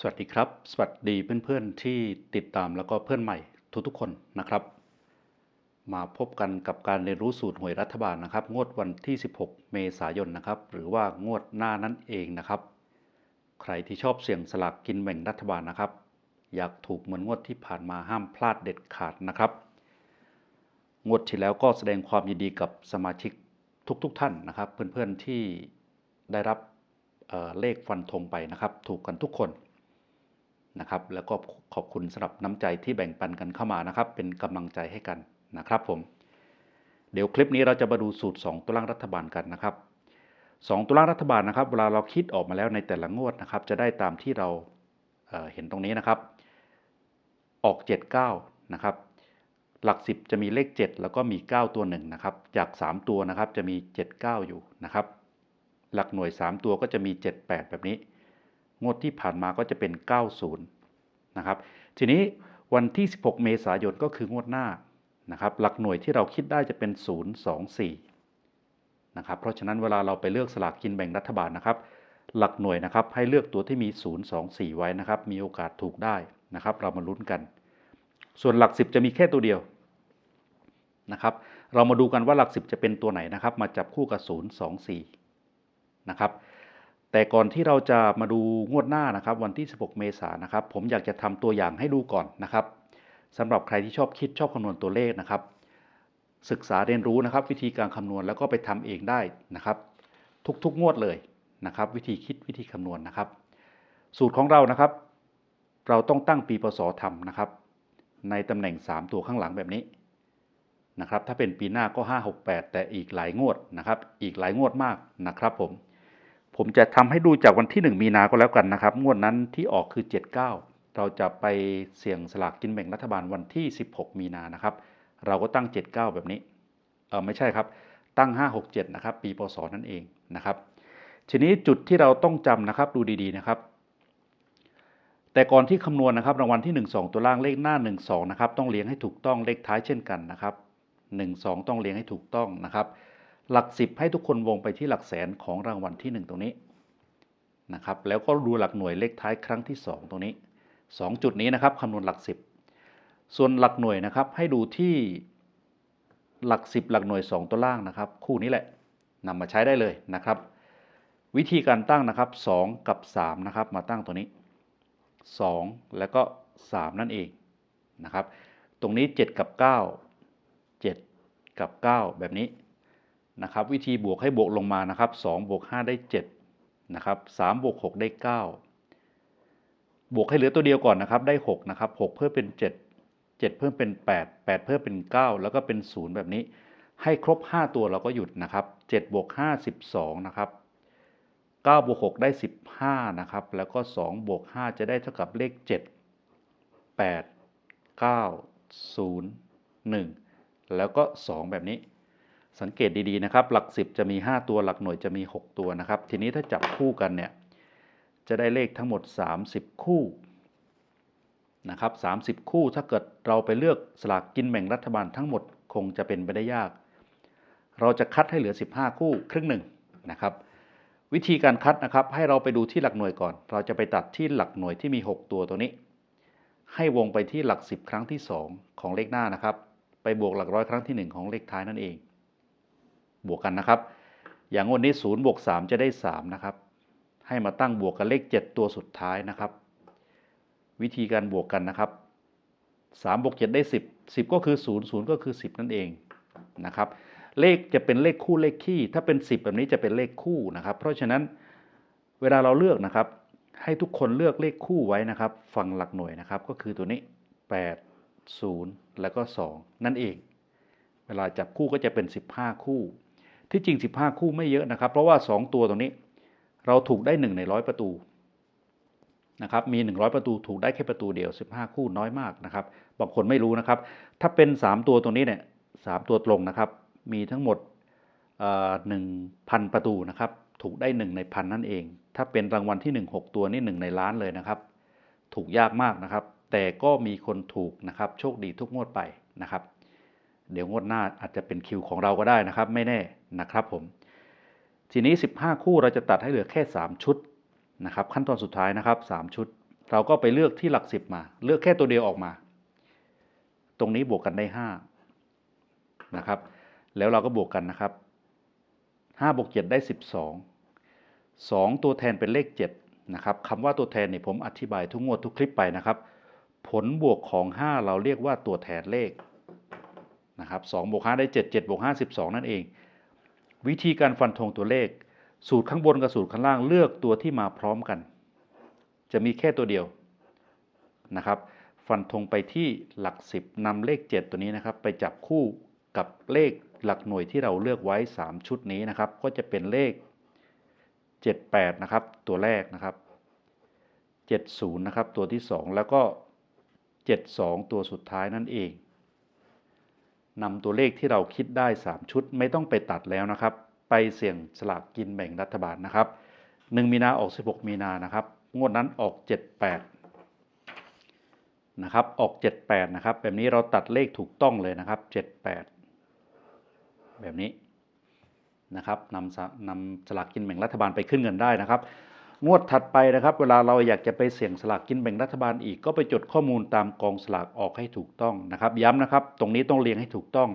สวัสดีครับ สวัสดีเพื่อนๆที่ติดตามแล้วก็เพื่อนใหม่ทุกๆคนนะครับ มาพบกันกับการเรียนรู้สูตรหวยรัฐบาลนะครับ งวดวันที่ 16 เมษายนนะครับ หรือว่างวดหน้านั่นเองนะครับ ใครที่ชอบเสี่ยงสลากกินแบ่งรัฐบาลนะครับ อยากถูกเหมือนงวดที่ผ่านมาห้ามพลาดเด็ดขาดนะครับ งวดที่แล้วก็แสดงความยินดีกับสมาชิกทุกๆทท่านนะครับ เพื่อนๆที่ได้รับเเลขฟันธงไปนะครับ ถูกกันทุกคน นะครับ แล้วก็ขอบคุณสำหรับน้ำใจที่แบ่งปันกันเข้ามานะครับ เป็นกำลังใจให้กันนะครับผม เดี๋ยวคลิปนี้เราจะมาดูสูตร 2 ตัวล่างรัฐบาลกันนะครับ 2 ตัวล่างรัฐบาลนะครับ เวลาเราคิดออกมาแล้วในแต่ละงวดนะครับ จะได้ตามที่เราเเห็นตรงนี้นะครับ ออก 79 นะครับ หลัก 10 จะมีเลข 7 แล้วก็มี 9 ตัวหนึ่งนะครับ จาก 3 ตัวนะครับจะมี 79 อยู่นะครับ หลักหน่วย 3 ตัวก็จะมี 78 แบบนี้ งวดที่ผ่านมาก็จะเป็น 90 นะครับ ทีนี้วันที่ 16 เมษายนก็คืองวดหน้านะครับ หลักหน่วยที่เราคิดได้จะเป็น 024 นะครับ เพราะฉะนั้นเวลาเราไปเลือกสลากกินแบ่งรัฐบาลนะครับ หลักหน่วยนะครับให้เลือกตัวที่มี 024 ไว้นะครับ มีโอกาสถูกได้นะครับ เรามาลุ้นกัน ส่วนหลัก 10 จะมีแค่ตัวเดียวนะครับ เรามาดูกันว่าหลัก 10 จะเป็นตัวไหนนะครับ มาจับคู่กับ 024 นะครับ แต่ก่อนที่เราจะมาดูงวดหน้านะครับ วันที่ 16 เมษายนนะครับ ผมอยากจะทำตัวอย่างให้ดูก่อนนะครับสำหรับใครที่ชอบคิดชอบคำนวณตัวเลขนะครับ ศึกษาเรียนรู้นะครับ วิธีการคำนวณแล้วก็ไปทำเองได้นะครับ ทุกๆงวดเลยนะครับ วิธีคิดวิธีคำนวณนะครับ สูตรของเรานะครับ เราต้องตั้งปีพศทำนะครับ ในตำแหน่ง 3 ตัวข้างหลังแบบนี้นะครับ ถ้าเป็นปีหน้าก็ 5 6 8 แต่อีกหลายงวดนะครับ อีกหลายงวดมากนะครับผม ผมจะทำให้ดูจากวันที่ 1 มีนาก็แล้วกันนะครับ งวดนั้นที่ออกคือ 79 เราจะไปเสี่ยงสลากกินแบ่งรัฐบาลวันที่ 16 มีนานะครับ เราก็ตั้ง 79 แบบนี้เออไม่ใช่ครับ ตั้ง 567 นะครับ ปีพศนั่นเองนะครับ ทีนี้จุดที่เราต้องจำนะครับดูดีๆนะครับ แต่ก่อนที่คำนวณนะครับรางวัลที่ 1 2 ตัวล่างเลขหน้า 1 2 นะครับ ต้องเลี้ยงให้ถูกต้องเลขท้ายเช่นกันนะครับ 1 2 ต้องเลี้ยงให้ถูกต้องนะครับ หลัก10ให้ทุกคนวงไปที่หลักแสนของรางวัลที่ 1 ตรงนี้นะครับแล้วก็ดูหลักหน่วยเลขท้ายครั้งที่ 2 ตรงนี้ 2 จุดนี้นะครับคำนวณหลัก 10 ส่วนหลักหน่วยนะครับให้ดูที่หลัก 10 หลักหน่วย 2 ตัวล่างนะครับ คู่นี้แหละนำมาใช้ได้เลยนะครับ วิธีการตั้งนะครับ 2 กับ 3 นะครับ มาตั้งตัวนี้ 2 แล้วก็ 3 นั่นเองนะครับ ตรงนี้ 7 กับ 9 7 กับ 9 แบบนี้ นะครับวิธีบวกให้บวกลงมานะครับ2บวก5ได้7นะครับ3บวก6ได้ 9 บวกให้เหลือตัวเดียวก่อนนะครับได้6นะครับ6เพิ่มเป็น 7 7 เพิ่มเป็น 8 8 เพิ่มเป็น 9 แล้วก็เป็น 0 แบบนี้ ให้ครบ 5 ตัวเราก็หยุดนะครับ7บวก5 12นะครับ9บวก6ได้ 15นะครับแล้วก็2บวก5จะได้เท่ากับเลข 7 8 9 0 1 แล้วก็ 2 แบบนี้ สังเกตดีๆนะครับ หลัก 10 จะมี 5 ตัวหลักหน่วยจะมี 6 ตัวนะครับ ทีนี้ถ้าจับคู่กันเนี่ยจะได้เลขทั้งหมด 30 คู่นะครับ30 คู่ถ้าเกิดเราไปเลือกสลากกินแบ่งรัฐบาลทั้งหมดคงจะเป็นไปได้ยาก เราจะคัดให้เหลือ 15 คู่ครึ่งหนึ่งนะครับ วิธีการคัดนะครับ ให้เราไปดูที่หลักหน่วยก่อน เราจะไปตัดที่หลักหน่วยที่มี 6 ตัวตัวนี้ ให้วงไปที่หลัก 10 ครั้งที่ 2 ของเลขหน้านะครับ ไปบวกหลักร้อยครั้งที่ 1 ของเลขท้ายนั่นเอง บวกกันนะครับ อย่างงวดนี้0บวก3จะได้3นะครับ ให้มาตั้งบวกกับเลข 7 ตัวสุดท้ายนะครับ วิธีการบวกกันนะครับ3บวก7ได้ 10 10 ก็คือ 0 0 ก็คือ 10 นั่นเองนะครับ เลขจะเป็นเลขคู่เลขคี่ ถ้าเป็น 10 แบบนี้จะเป็นเลขคู่นะครับ เพราะฉะนั้นเวลาเราเลือกนะครับ ให้ทุกคนเลือกเลขคู่ไว้นะครับ ฝั่งหลักหน่วยนะครับ ก็คือตัวนี้ 8 0 แล้วก็ 2 นั่นเอง เวลาจับคู่ก็จะเป็น 15 คู่ ที่จริง 15 คู่ไม่เยอะนะครับ เพราะว่า 2 ตัวตรงนี้ เราถูกได้ 1 ในร้อยประตูนะครับมี 100 ประตูถูกได้แค่ประตูเดียว 15 คู่น้อยมากนะครับบางคนไม่รู้นะครับ ถ้าเป็น 3 ตัวตรงนี้เนี่ยสตัวตรงนะครับ มีทั้งหมดหนึ่งพันประตูนะครับ ถูกได้ 1 ในพันนั่นเอง ถ้าเป็นรางวัลที่ 1 6 ตัวนี่1ในล้านเลยนะครับ ถูกยากมากนะครับ แต่ก็มีคนถูกนะครับ โชคดีทุกงวดไปนะครับ เดี๋ยวงวดหน้าอาจจะเป็นคิวของเราก็ได้นะครับ ไม่แน่นะครับผม ทีนี้ 15 คู่เราจะตัดให้เหลือแค่ 3 ชุดนะครับ ขั้นตอนสุดท้ายนะครับ 3 ชุด เราก็ไปเลือกที่หลักสิบมา เลือกแค่ตัวเดียวออกมา ตรงนี้บวกกันได้ห้านะครับแล้วเราก็บวกกันนะครับห้าบวกเจ็ดได้สิบสองสองตัวแทนเป็นเลขเจ็ดนะครับคำว่าตัวแทนเนี่ยผมอธิบายทุกงวดทุกคลิปไปนะครับ ผลบวกของ 5 เราเรียกว่าตัวแทนเลข นะครับ2บวก5ได้ 7 7บวก5 12นั่นเอง วิธีการฟันธงตัวเลข สูตรข้างบนกับสูตรข้างล่างเลือกตัวที่มาพร้อมกัน จะมีแค่ตัวเดียวนะครับฟันธงไปที่หลัก 10นำเลข 7 ตัวนี้นะครับ ไปจับคู่กับเลขหลักหน่วยที่เราเลือกไว้ 3 ชุดนี้นะครับ ก็จะเป็นเลข 78 นะครับ ตัวแรกนะครับ 70 นะครับ ตัวที่ 2 แล้วก็ 72 ตัวสุดท้ายนั่นเอง นำตัวเลขที่เราคิดได้ 3 ชุดไม่ต้องไปตัดแล้วนะครับ ไปเสี่ยงสลากกินแบ่งรัฐบาลนะครับ 1 มีนาออก 16 มีนานะครับ งวดนั้นออก 78 นะครับ ออก 78 นะครับ แบบนี้เราตัดเลขถูกต้องเลยนะครับ 78 แบบนี้นะครับนำนำสลากกินแบ่งรัฐบาลไปขึ้นเงินได้นะครับ งวดถัดไปนะครับ เวลาเราอยากจะไปเสี่ยงสลากกินแบ่งรัฐบาลอีกก็ไปจดข้อมูลตามกองสลากออกให้ถูกต้องนะครับ ย้ำนะครับ ตรงนี้ต้องเรียงให้ถูกต้อง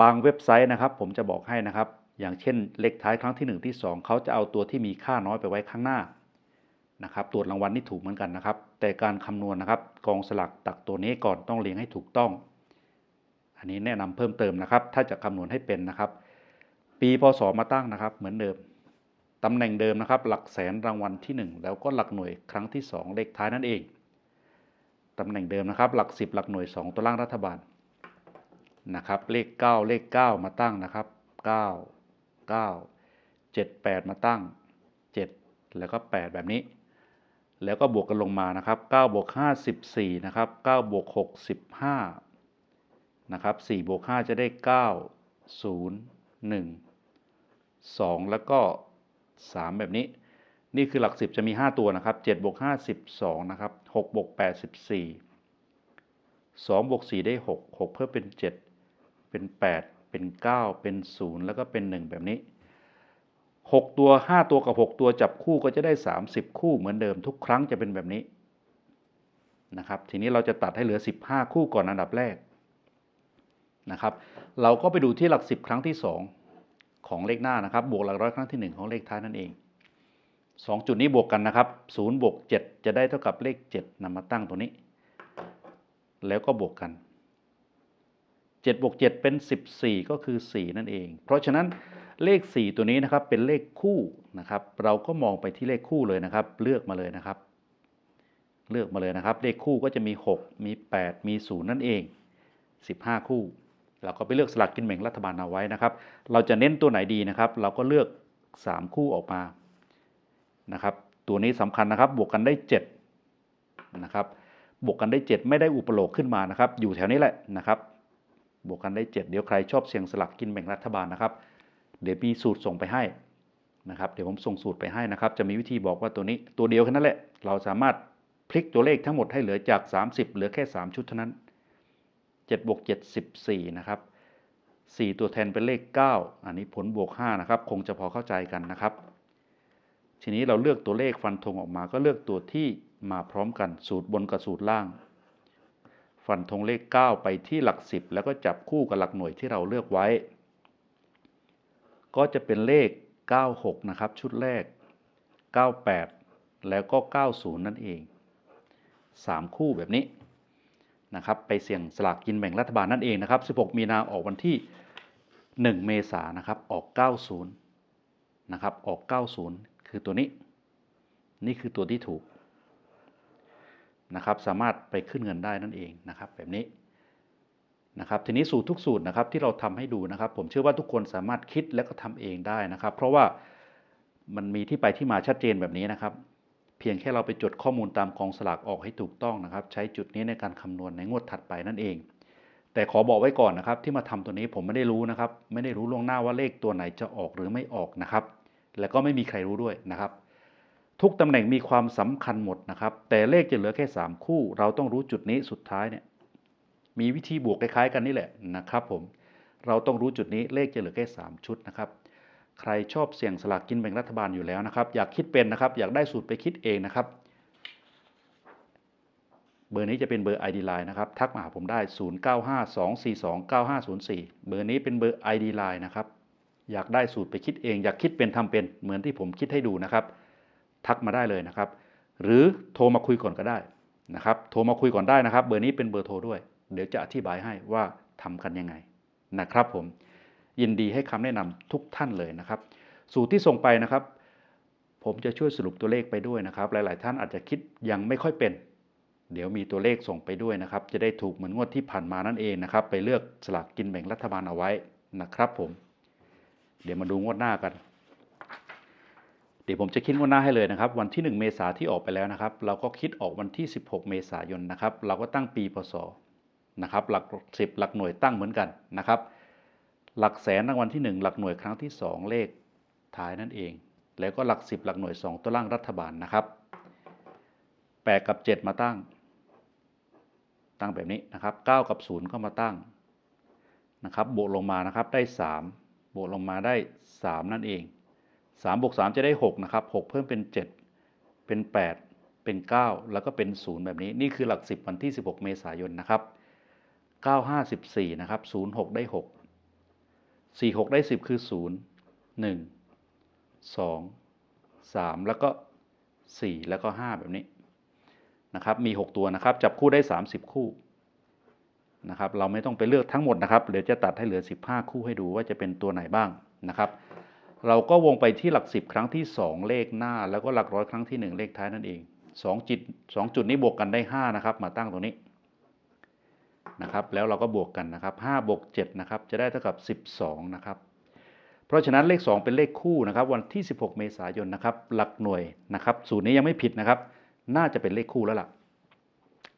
บางเว็บไซต์นะครับ ผมจะบอกให้นะครับ อย่างเช่น เลขท้ายครั้งที่ 1 ที่ 2 เขาจะเอาตัวที่มีค่าน้อยไปไว้ข้างหน้านะครับตรวจรางวัลนี่ถูกเหมือนกันนะครับ แต่การคำนวณนะครับ กองสลากตักตัวนี้ก่อนต้องเรียงให้ถูกต้อง อันนี้แนะนำเพิ่มเติมนะครับ ถ้าจะคำนวณให้เป็นนะครับ ปีพศมาตั้งนะครับ เหมือนเดิม ตำแหน่งเดิมนะครับ หลักแสนรางวัลที่ 1 แล้วก็หลักหน่วยครั้งที่ 2 เลขท้ายนั่นเอง ตำแหน่งเดิมนะครับ หลัก 10 หลักหน่วย 2 ตัวล่างรัฐบาลนะครับ เลข 9 เลข 9 มาตั้งนะครับ 9 9 7 8 มาตั้ง 7 แล้วก็ 8 แบบนี้ แล้วก็บวกกันลงมานะครับ9บวก5 14นะครับ9บวก6 15นะครับ4บวก5จะได้ 9 0 1 2 แล้วก็ 3 แบบนี้ นี่คือหลัก 10 จะมี 5 ตัวนะครับ7บวก5 12นะครับ6บวก8 14 2บวก4ได้ 6 6 เพิ่มเป็น 7 เป็น 8 เป็น 9 เป็น 0 แล้วก็เป็น 1 แบบนี้ 6 ตัว 5 ตัวกับ 6 ตัวจับคู่ก็จะได้ 30 คู่เหมือนเดิมทุกครั้งจะเป็นแบบนี้นะครับทีนี้เราจะตัดให้เหลือ 15 คู่ก่อนอันดับแรกนะครับ เราก็ไปดูที่หลัก 10 ครั้งที่ 2 ของเลขหน้านะครับบวกหลักร้อยครั้งที่ 1 ของเลขท้ายนั่นเอง 2 จุดนี้บวกกันนะครับ0บวก7 จะได้เท่ากับเลข 7นำมาตั้งตัวนี้ แล้วก็บวกกัน7บวก7เป็น 14 ก็คือ 4 นั่นเอง เพราะฉะนั้นเลข 4 ตัวนี้นะครับเป็นเลขคู่นะครับ เราก็มองไปที่เลขคู่เลยนะครับ เลือกมาเลยนะครับ เลือกมาเลยนะครับ เลขคู่ก็จะมี 6 มี 8 มี 0 นั่นเอง 15 คู่ เราก็ไปเลือกสลักกินแบ่งรัฐบาลเอาไว้นะครับ เราจะเน้นตัวไหนดีนะครับ เราก็เลือก 3 คู่ออกมานะครับ ตัวนี้สำคัญนะครับ บวกกันได้7นะครับ บวกกันได้ 7 ไม่ได้อุปโลกขึ้นมานะครับ อยู่แถวนี้แหละนะครับ บวกกันได้ 7 เดี๋ยวใครชอบเสี่ยงสลักกินแบ่งรัฐบาลนะครับ เดี๋ยวมีสูตรส่งไปให้นะครับ เดี๋ยวผมส่งสูตรไปให้นะครับ จะมีวิธีบอกว่าตัวนี้ตัวเดียวแค่นั้นแหละ เราสามารถพลิกตัวเลขทั้งหมดให้เหลือจาก 30 เหลือแค่ 3 ชุดเท่านั้น 7บวก7 14 นะครับ 4 ตัวแทนเป็นเลข 9 อันนี้ผลบวก 5 นะครับ คงจะพอเข้าใจกันนะครับ ทีนี้เราเลือกตัวเลขฟันธงออกมา ก็เลือกตัวที่มาพร้อมกัน สูตรบนกับสูตรล่าง ฟันธงเลข 9 ไปที่หลัก 10 แล้วก็จับคู่กับหลักหน่วยที่เราเลือกไว้ ก็จะเป็นเลข 96 นะครับ ชุดแรก 98 แล้วก็ 90 นั่นเอง 3 คู่แบบนี้ นะครับไปเสี่ยงสลากกินแบ่งรัฐบาลนั่นเองนะครับ 16 มีนาออกวันที่ 1 เมษายนนะครับออก 90 นะครับออก 90 คือตัวนี้ นี่คือตัวที่ถูกนะครับสามารถไปขึ้นเงินได้นั่นเองนะครับ แบบนี้นะครับทีนี้สูตรทุกสูตรนะครับที่เราทำให้ดูนะครับ ผมเชื่อว่าทุกคนสามารถคิดและก็ทำเองได้นะครับ เพราะว่ามันมีที่ไปที่มาชัดเจนแบบนี้นะครับ เพียงแค่เราไปจดข้อมูลตามกองสลากออกให้ถูกต้องนะครับ ใช้จุดนี้ในการคำนวณในงวดถัดไปนั่นเอง แต่ขอบอกไว้ก่อนนะครับ ที่มาทำตัวนี้ผมไม่ได้รู้นะครับ ไม่ได้รู้ล่วงหน้าว่าเลขตัวไหนจะออกหรือไม่ออกนะครับ แล้วก็ไม่มีใครรู้ด้วยนะครับ ทุกตำแหน่งมีความสำคัญหมดนะครับ แต่เลขจะเหลือแค่ 3 คู่ เราต้องรู้จุดนี้สุดท้ายเนี่ยมีวิธีบวกคล้ายๆกันนี่แหละนะครับ ผมเราต้องรู้จุดนี้เลขจะเหลือแค่ 3 ชุดนะครับ ใครชอบเสี่ยงสลากกินแบ่งรัฐบาลอยู่แล้วนะครับ อยากคิดเป็นนะครับ อยากได้สูตรไปคิดเองนะครับ เบอร์นี้จะเป็นเบอร์ ID Line นะครับ ทักมาหาผมได้ 0952429504 เบอร์นี้เป็นเบอร์ ID Line นะครับ อยากได้สูตรไปคิดเอง อยากคิดเป็นทำเป็นเหมือนที่ผมคิดให้ดูนะครับ ทักมาได้เลยนะครับ หรือโทรมาคุยก่อนก็ได้นะครับ โทรมาคุยก่อนได้นะครับ เบอร์นี้เป็นเบอร์โทรด้วย เดี๋ยวจะอธิบายให้ว่าทำกันยังไงนะครับผม ยินดีให้คำแนะนำทุกท่านเลยนะครับ สูตรที่ส่งไปนะครับ ผมจะช่วยสรุปตัวเลขไปด้วยนะครับ หลาย ๆ ท่านอาจจะคิดยังไม่ค่อยเป็น เดี๋ยวมีตัวเลขส่งไปด้วยนะครับ จะได้ถูกเหมือนงวดที่ผ่านมานั่นเองนะครับ ไปเลือกสลากกินแบ่งรัฐบาลเอาไว้นะครับ ผม เดี๋ยวมาดูงวดหน้ากันเดี๋ยวผมจะคิดงวดหน้าให้เลยนะครับ วันที่ 1 เมษาที่ออกไปแล้วนะครับ เราก็คิดออกวันที่ 16 เมษายนนะครับ เราก็ตั้งปีพศนะครับ หลัก 10 หลักหน่วยตั้งเหมือนกันนะครับ หลักแสนรางวัลที่ 1 หลักหน่วยครั้งที่ 2 เลขท้ายนั่นเอง แล้วก็หลัก 10 หลักหน่วย 2 ตัวล่างรัฐบาลนะครับ8กับ 7 มาตั้ง ตั้งแบบนี้นะครับ9กับ 0 ก็มาตั้งนะครับบวกลงมานะครับได้ 3 บวกลงมาได้ 3 นั่นเอง 3บวก3 จะได้ 6 นะครับ 6 เพิ่มเป็น 7 เป็น 8 เป็น 9 แล้วก็เป็น 0 แบบนี้ นี่คือหลัก 10 วันที่ 16 เมษายนนะครับ 9 5 14 นะครับ 0 6 ได้ 6 4 6 ได้ 10 คือ 0 1 2 3 แล้วก็ 4 แล้วก็ 5 แบบนี้นะครับมี 6 ตัวนะครับ จับคู่ได้ 30 คู่นะครับเราไม่ต้องไปเลือกทั้งหมดนะครับเดี๋ยวจะตัดให้เหลือ 15 คู่ให้ดูว่าจะเป็นตัวไหนบ้างนะครับ เราก็วงไปที่หลัก 10 ครั้งที่ 2 เลขหน้า แล้วก็หลักร้อยครั้งที่ 1 เลขท้ายนั่นเอง2จิต2จุดนี้บวกกันได้ 5 นะครับ มาตั้งตรงนี้ นะครับแล้วเราก็บวกกันนะครับ5บวก7นะครับจะได้เท่ากับ 12นะครับเพราะฉะนั้นเลข 2 เป็นเลขคู่นะครับวันที่ 16 เมษายนนะครับหลักหน่วยนะครับสูตรนี้ยังไม่ผิดนะครับ น่าจะเป็นเลขคู่แล้วล่ะ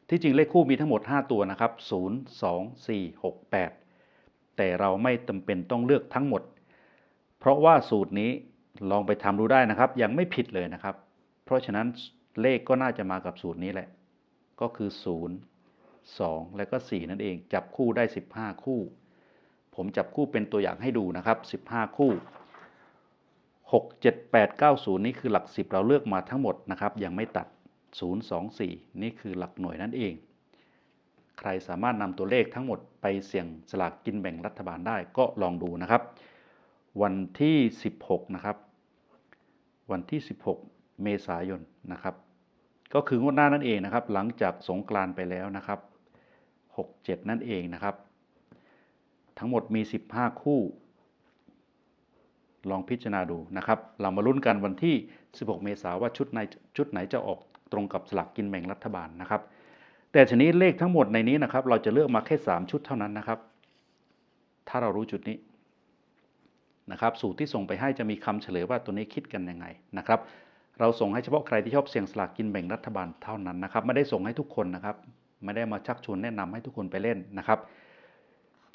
ที่จริงเลขคู่มีทั้งหมด 5 ตัวนะครับ 0 2 4 6 8 แต่เราไม่จำเป็นต้องเลือกทั้งหมด เพราะว่าสูตรนี้ลองไปทำดูได้นะครับ ยังไม่ผิดเลยนะครับ เพราะฉะนั้นเลขก็น่าจะมากับสูตรนี้แหละ ก็คือ 0 2 และก็ 4 นั่นเอง จับคู่ได้ 15 คู่ ผมจับคู่เป็นตัวอย่างให้ดูนะครับ 15 คู่ 6 7 8 9 0 นี่คือหลัก 10 เราเลือกมาทั้งหมดนะครับ ยังไม่ตัด 0 2 4 นี่คือหลักหน่วยนั่นเอง ใครสามารถนำตัวเลขทั้งหมดไปเสี่ยงสลากกินแบ่งรัฐบาลได้ก็ลองดูนะครับ วันที่ 16 นะครับ วันที่ 16 เมษายนนะครับก็คืองวดหน้านั่นเองนะครับ หลังจากสงกรานไปแล้วนะครับ 67 นั่นเองนะครับ ทั้งหมดมี 15 คู่ ลองพิจารณาดูนะครับ เรามาลุ้นกันวันที่ 16 เมษายนว่าชุดไหนชุดไหนจะออกตรงกับสลากกินแบ่งรัฐบาลนะครับ แต่ทีนี้เลขทั้งหมดในนี้นะครับ เราจะเลือกมาแค่ 3 ชุดเท่านั้นนะครับ ถ้าเรารู้จุดนี้นะครับ สูตรที่ส่งไปให้จะมีคำเฉลยว่าตัวนี้คิดกันยังไงนะครับ เราส่งให้เฉพาะใครที่ชอบเสี่ยงสลากกินแบ่งรัฐบาลเท่านั้นนะครับ ไม่ได้ส่งให้ทุกคนนะครับ ไม่ได้มาชักชวนแนะนำให้ทุกคนไปเล่นนะครับ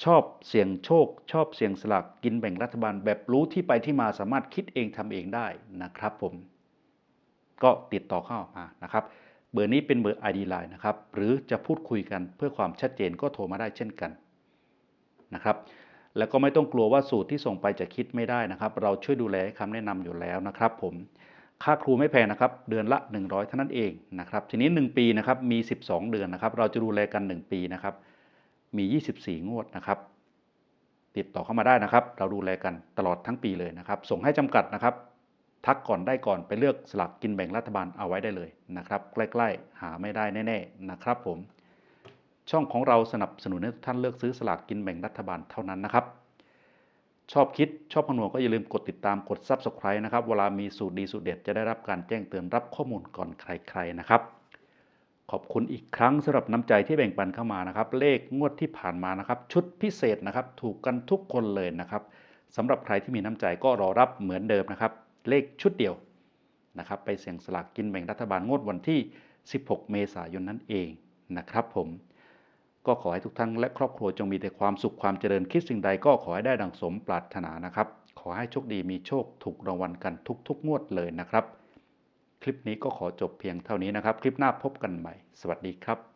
ชอบเสี่ยงโชค ชอบเสี่ยงสลากกินแบ่งรัฐบาล แบบรู้ที่ไปที่มาสามารถคิดเองทำเองได้นะครับผม ก็ติดต่อเข้ามานะครับ เบอร์นี้เป็นเบอร์ ID Line นะครับ หรือจะพูดคุยกันเพื่อความชัดเจนก็โทรมาได้เช่นกันนะครับแล้วก็ไม่ต้องกลัวว่าสูตรที่ส่งไปจะคิดไม่ได้นะครับ เราช่วยดูแลให้คำแนะนำอยู่แล้วนะครับผม ค่าครูไม่แพงนะครับ เดือนละ 100 เท่านั้นเองนะครับ ทีนี้ 1 ปีนะครับ มี 12 เดือนนะครับ เราจะดูแลกัน 1 ปีนะครับ มี 24 งวดนะครับ ติดต่อเข้ามาได้นะครับ เราดูแลกันตลอดทั้งปีเลยนะครับ ส่งให้จำกัดนะครับ ทักก่อนได้ก่อนไปเลือกสลากกินแบ่งรัฐบาลเอาไว้ได้เลยนะครับ ใกล้ๆ หาไม่ได้แน่ ๆ นะครับผม ช่องของเราสนับสนุนให้ทุกท่านเลือกซื้อสลากกินแบ่งรัฐบาลเท่านั้นนะครับ ชอบคิดชอบพนวก็อย่าลืมกดติดตามกด Subscribe นะครับ เวลามีสูตรดีสูตรเด็ดจะได้รับการแจ้งเตือนรับข้อมูลก่อนใครๆนะครับ ขอบคุณอีกครั้งสำหรับน้ำใจที่แบ่งปันเข้ามานะครับ เลขงวดที่ผ่านมานะครับ ชุดพิเศษนะครับ ถูกกันทุกคนเลยนะครับสำหรับใครที่มีน้ำใจก็รอรับเหมือนเดิมนะครับ เลขชุดเดียวนะครับ ไปเสี่ยงสลากกินแบ่งรัฐบาลงวดวันที่ 16 เมษายนนั่นเองนะครับผม ก็ขอให้ทุกท่านและครอบครัวจงมีแต่ความสุขความเจริญคิดสิ่งใดก็ขอให้ได้ดังสมปรารถนานะครับ ขอให้โชคดีมีโชคถูกรางวัลกันทุกๆ งวดเลยนะครับ คลิปนี้ก็ขอจบเพียงเท่านี้นะครับ คลิปหน้าพบกันใหม่ สวัสดีครับ